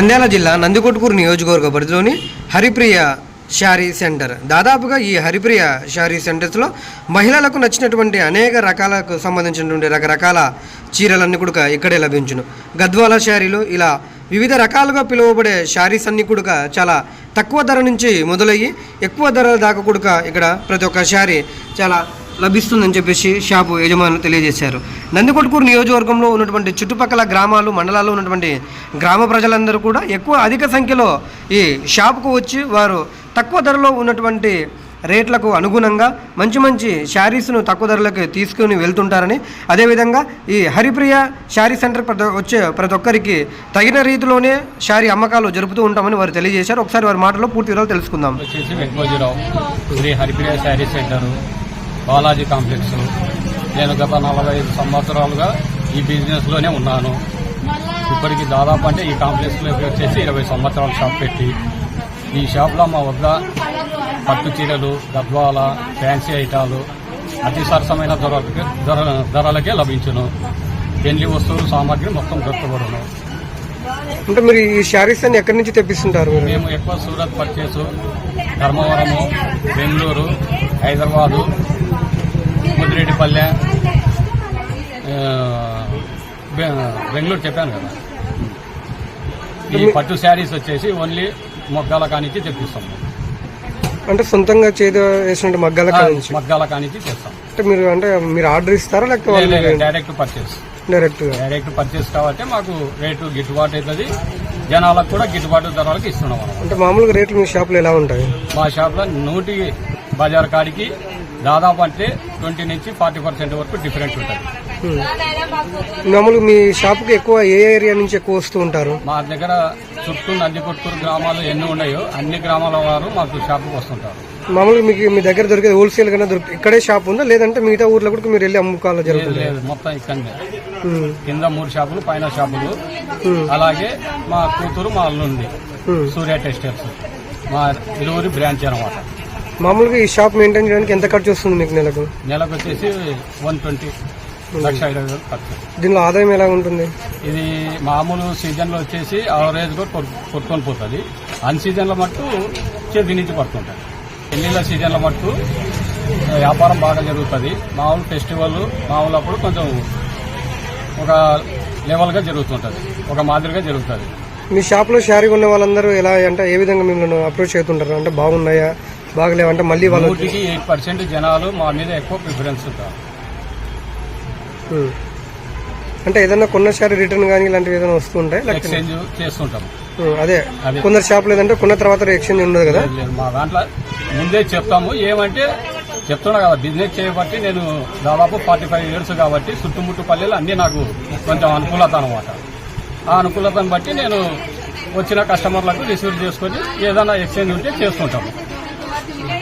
నంద్యాల జిల్లా నందికొట్కూరు నియోజకవర్గ పరిధిలోని హరిప్రియ శారీ సెంటర్. దాదాపుగా ఈ హరిప్రియ శారీ సెంటర్స్లో మహిళలకు నచ్చినటువంటి అనేక రకాలకు సంబంధించినటువంటి రకరకాల చీరలన్నీ కూడా ఇక్కడే లభించును. గద్వాల శారీలు ఇలా వివిధ రకాలుగా పిలువబడే శారీస్ అన్నీ కూడా చాలా తక్కువ ధర నుంచి మొదలయ్యి ఎక్కువ ధర దాకా కూడా ఇక్కడ ప్రతి ఒక్క శారీ చాలా లభిస్తుందని చెప్పేసి షాపు యజమానులు తెలియజేశారు. నందికొట్కూరు నియోజకవర్గంలో ఉన్నటువంటి చుట్టుపక్కల గ్రామాలు మండలాల్లో ఉన్నటువంటి గ్రామ ప్రజలందరూ కూడా ఎక్కువ అధిక సంఖ్యలో ఈ షాపుకు వచ్చి వారు తక్కువ ధరలో ఉన్నటువంటి రేట్లకు అనుగుణంగా మంచి మంచి శారీస్ను తక్కువ ధరలకు తీసుకుని వెళ్తుంటారని అదేవిధంగా ఈ హరిప్రియ శారీ సెంటర్ ప్రతి వచ్చే ప్రతి ఒక్కరికి తగిన రీతిలోనే శారీ అమ్మకాలు జరుపుతూ ఉంటామని వారు తెలియజేశారు. ఒకసారి వారి మాటలో పూర్తి వివరాలు తెలుసుకుందాం. Venkojirao Shri Haripriya saree centre. Balaji complex. నేను గత నలభై ఐదు సంవత్సరాలుగా ఈ బిజినెస్లోనే ఉన్నాను. ఇప్పటికి దాదాపు అంటే ఈ కాంప్లెక్స్లోకి వచ్చేసి ఇరవై సంవత్సరాల షాప్ పెట్టి ఈ షాప్లో మా వద్ద పట్టు చీరలు గద్వాల ఫ్యాన్సీ ఐటాలు అతి సరసమైన ధరలకే ధర- ధరలకే లభించును. పెళ్ళి వస్తువులు సామాగ్రి మొత్తం దొరకబడును అంటే మీరు ఈ శారీస్ అన్ని ఎక్కడి నుంచి తెప్పిస్తుంటారు మేము ఎక్కువ సూరత్ పర్చేసు ధర్మవరము బెంగళూరు హైదరాబాదు ముద్దిరెడ్డిపల్లె బెంగళూరు చెప్పాను కదా. ఈ పట్టు శారీస్ వచ్చేసి ఓన్లీ మొగ్గాల కానించి తెప్పిస్తాం. అంటే సొంతంగా చేతి వేసిన మగ్గాల నుంచి మగ్గాల కానించి తెస్తాం అంటే మీరు అంటే మీరు ఆర్డర్ ఇస్తారా లేకపోతే direct purchase direct direct purchase కాబట్టి మాకు రేటు గిట్టుబాటు అవుతుంది. జనాలకు కూడా గిట్టుబాటు ధరలకు ఇస్తున్నాం అంటే మామూలుగా రేట్లు మీ షాప్లో ఎలా ఉంటాయి? మా షాప్లో నూటి బజార్ కాడికి దాదాపు అంటే ట్వంటీ నుంచి ఫార్టీ పర్సెంట్ వరకు డిఫరెంట్ ఉంటుంది. హ్మ్. మామూలుగా మీ షాప్కి ఎక్కువ ఏ ఏరియా నుంచి ఎక్కువ వస్తూ ఉంటారు? మా దగ్గర చుట్టూ నందికొట్కూరు గ్రామాలు ఎన్ని ఉన్నాయో అన్ని గ్రామాల వారు మాకు షాపుకి వస్తుంటారు. మామూలుగా మీకు మీ దగ్గర దొరికేది హోల్సేల్ గానే దొరికి ఇక్కడే షాప్ ఉందా? లేదంటే మిగతా ఊర్లో కూడా మీరు వెళ్ళి అమ్ముకోవాలో జరుగుతుంది? లేదు మొత్తం ఇక్కడనే. హ్మ్. కింద మూడు షాపులు పైన షాపులు. హ్మ్. అలాగే మా కూతురు మా అల్లుంది. సూర్య టెక్స్టైల్స్. మా ఇరువురి బ్రాంచ్ అనమాట. మామూలుగా ఈ షాప్ మెయింటైన్ చేయడానికి ఎంత ఖర్చు వస్తుంది మీకు నెలకు? నెలకు వచ్చేసి వన్ ట్వంటీ లక్ష ఇరవై వేలు ఖర్చు. దీనిలో ఆదాయం ఎలా ఉంటుంది? ఇది మామూలు సీజన్లో వచ్చేసి యావరేజ్ కూడా కొట్టుకొని పోతుంది. అన్ సీజన్లో మట్టు చేతి నుంచి పడుతుంటుంది పెళ్ళిళ్ళ సీజన్లో మట్టు వ్యాపారం బాగా జరుగుతుంది. మామూలు ఫెస్టివల్ మామూలు అప్పుడు కొంచెం ఒక లెవెల్గా జరుగుతుంటుంది. ఒక మాదిరిగా జరుగుతుంది. మీ షాప్లో శారీ ఉన్న వాళ్ళందరూ ఎలా అంటే ఏ విధంగా మిమ్మల్ని అప్రోచ్ అవుతుంటారు అంటే బాగున్నాయా? బాగలేవా మళ్ళీ వాళ్ళు నూటికి ఎయిట్ పర్సెంట్ జనాలు మా మీద ఎక్కువ ప్రిఫరెన్స్ ఉంటారు. అంటే ఏదైనా కొన్న శారీ రిటర్న్ కానీ ఇలాంటివి ఏదైనా వస్తూ ఉంటాయి? లేకపోతే ఎక్స్చేంజ్ చేస్తుంటాం. అదే. అదే. కొందరు షాప్ లేదంటే కొన్న తర్వాత ఎక్స్చేంజ్ ఉండదు కదా? లేదు, లేదు. మా దాంట్లో ముందే చెప్తాము. ఏమంటే చెప్తున్నా కదా బిజినెస్ చేయబట్టి నేను దాదాపు ఫార్టీ ఫైవ్ ఇయర్స్ కాబట్టి చుట్టుముట్టు పల్లెలు అన్నీ నాకు కొంచెం అనుకూలత అనమాట ఆ అనుకూలతను బట్టి నేను వచ్చిన కస్టమర్లకు రిసీవ్ చేసుకొని ఏదైనా ఎక్స్చేంజ్ ఉంటే చేసుకుంటాము பார்த்து விலை